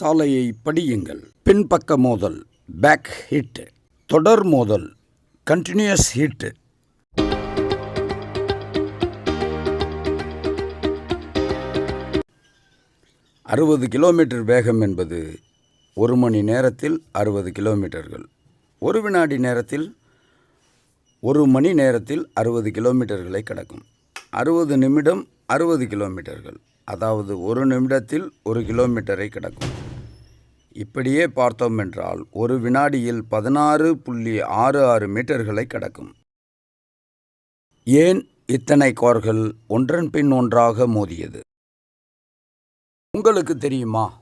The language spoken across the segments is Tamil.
சாலையை படியுங்கள். பின்பக்க மோதல் பேக் ஹிட் தொடர் மோதல் கண்டினியூஸ் ஹிட் அறுபது கிலோமீட்டர் வேகம் என்பது ஒரு மணி நேரத்தில் அறுபது கிலோமீட்டர்கள். ஒரு வினாடி நேரத்தில் ஒரு மணி நேரத்தில் அறுபது கிலோமீட்டர்களை கடக்கும். அறுபது நிமிடம் அறுபது கிலோமீட்டர்கள். அதாவது ஒரு நிமிடத்தில் ஒரு கிலோமீட்டரை கடக்கும். இப்படியே பார்த்தோம் என்றால் ஒரு வினாடியில் பதினாறு புள்ளி ஆறு ஆறு மீட்டர்களை கடக்கும். ஏன் இத்தனை கார்கள் ஒன்றன் பின் ஒன்றாக மோதியது? உங்களுக்கு தெரியுமா?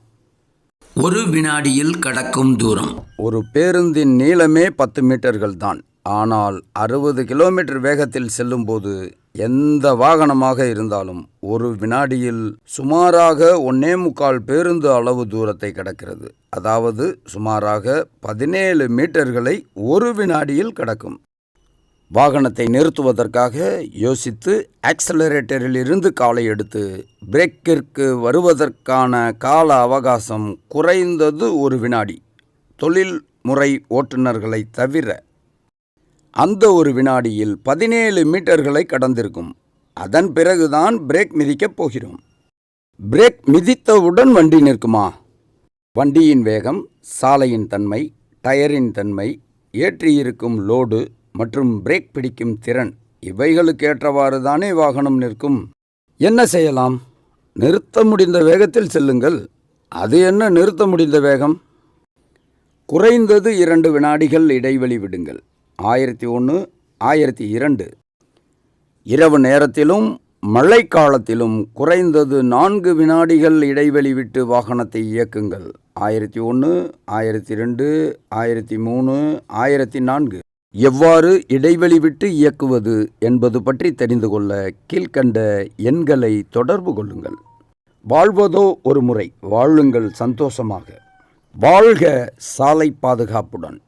ஒரு வினாடியில் கடக்கும் தூரம். ஒரு பேருந்தின் நீளமே பத்து மீட்டர்கள் தான். ஆனால் அறுபது கிலோமீட்டர் வேகத்தில் செல்லும்போது எந்த வாகனமாக இருந்தாலும் ஒரு வினாடியில் சுமாராக ஒன்னே முக்கால் பேருந்து அளவு தூரத்தை கடக்கிறது. அதாவது சுமாராக பதினேழு மீட்டர்களை ஒரு வினாடியில் கடக்கும். வாகனத்தை நிறுத்துவதற்காக யோசித்து ஆக்சலரேட்டரில் இருந்து காலை எடுத்து பிரேக்கிற்கு வருவதற்கான கால அவகாசம் குறைந்தது ஒரு வினாடி. தொழில்முறை ஓட்டுநர்களை தவிர அந்த ஒரு வினாடியில் பதினேழு மீட்டர்களை கடந்திருக்கும். அதன் பிறகுதான் பிரேக் மிதிக்கப் போகிறோம். பிரேக் மிதித்தவுடன் வண்டி நிற்குமா? வண்டியின் வேகம் சாலையின் தன்மை டயரின் தன்மை ஏற்றியிருக்கும் லோடு மற்றும் பிரேக் பிடிக்கும் திறன் இவைகளுக்கு ஏற்றவாறு தானே வாகனம் நிற்கும். என்ன செய்யலாம்? நிறுத்த முடிந்த வேகத்தில் செல்லுங்கள். அது என்ன நிறுத்த முடிந்த வேகம்? குறைந்தது இரண்டு வினாடிகள் இடைவெளி விடுங்கள். ஆயிரத்தி ஒன்று ஆயிரத்தி இரண்டு. இரவு நேரத்திலும் மழைக்காலத்திலும் குறைந்தது நான்கு வினாடிகள் இடைவெளி விட்டு வாகனத்தை இயக்குங்கள். ஆயிரத்தி ஒன்று ஆயிரத்தி ரெண்டு ஆயிரத்தி மூணு ஆயிரத்தி நான்கு. எவ்வாறு இடைவெளி விட்டு இயக்குவது என்பது பற்றி தெரிந்து கொள்ள கீழ்கண்ட எண்களை தொடர்பு கொள்ளுங்கள். வாழ்வதோ ஒரு முறை வாழுங்கள் சந்தோஷமாக. வாழ்க சாலை பாதுகாப்புடன்.